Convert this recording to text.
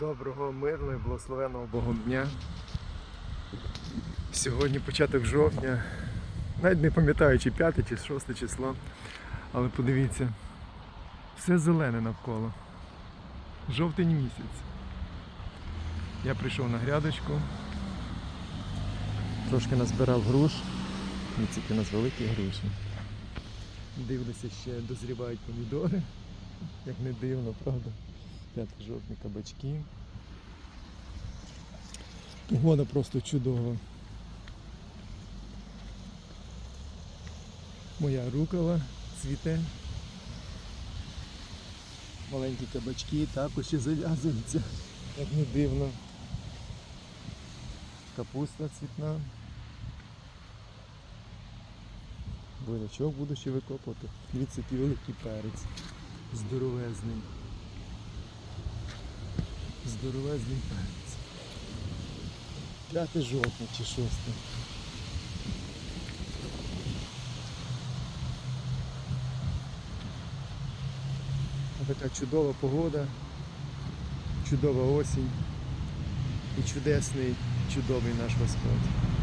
Доброго, мирного і благословенного Богом дня. Сьогодні початок жовтня. Навіть не пам'ятаю, чи 5 чи 6 число. Але подивіться, все зелене навколо. Жовтень місяць. Я прийшов на грядочку. Трошки назбирав груш. Які у нас великі груші. Дивлюся, ще дозрівають помідори. Як не дивно, правда? 5 жовтні кабачки. Погода просто чудова. Моя рукава цвіте. Маленькі кабачки також ще зав'язуються, як не дивно. Капуста цвітна. Бурячок буду ще викопувати. Дивіться, великий перець. Здоровезний. Здоровезний перець. 5 жовтня чи 6. Така чудова погода, чудова осінь і чудесний, чудовий наш Господь.